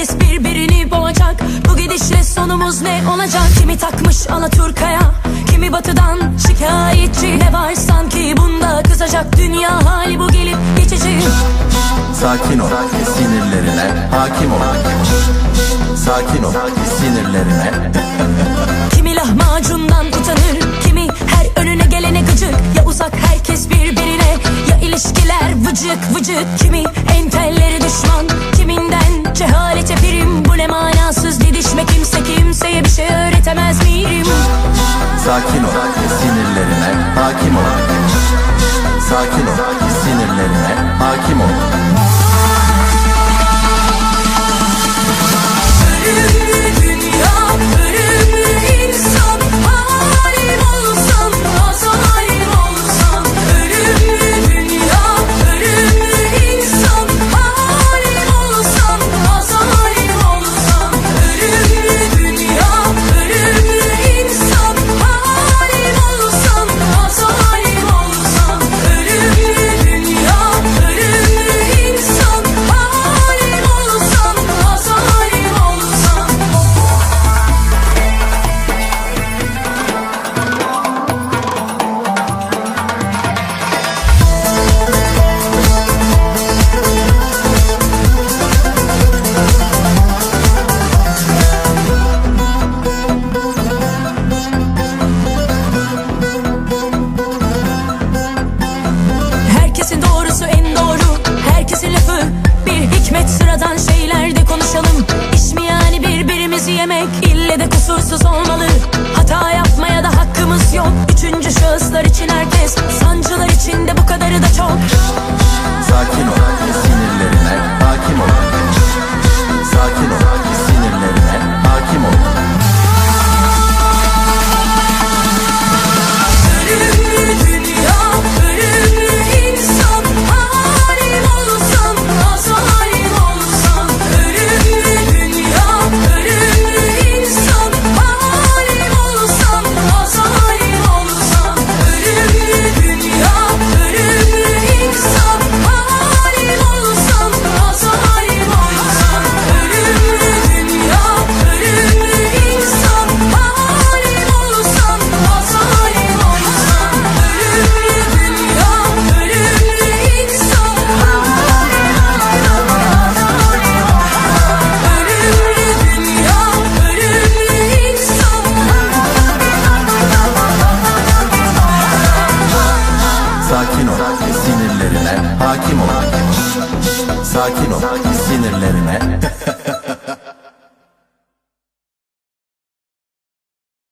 Herkes birbirini boğacak. Bu gidişle sonumuz ne olacak? Kimi takmış Alaturka'ya Kimi batıdan şikayetçi. Ne var sanki bunda? Kızacak Dünya hali bu gelip geçici. Sakin ol sinirlerine hakim ol. Sakin ol sinirlerine. Vıcık vıcık kimi entelleri düşman Kiminden cehalete prim bu ne manası? Yine de kusursuz olmalı. Hata yapmaya da hakkımız yok. Üçüncü şahıslar için herkes Sancılar içinde sakin ol. Sinirlerine.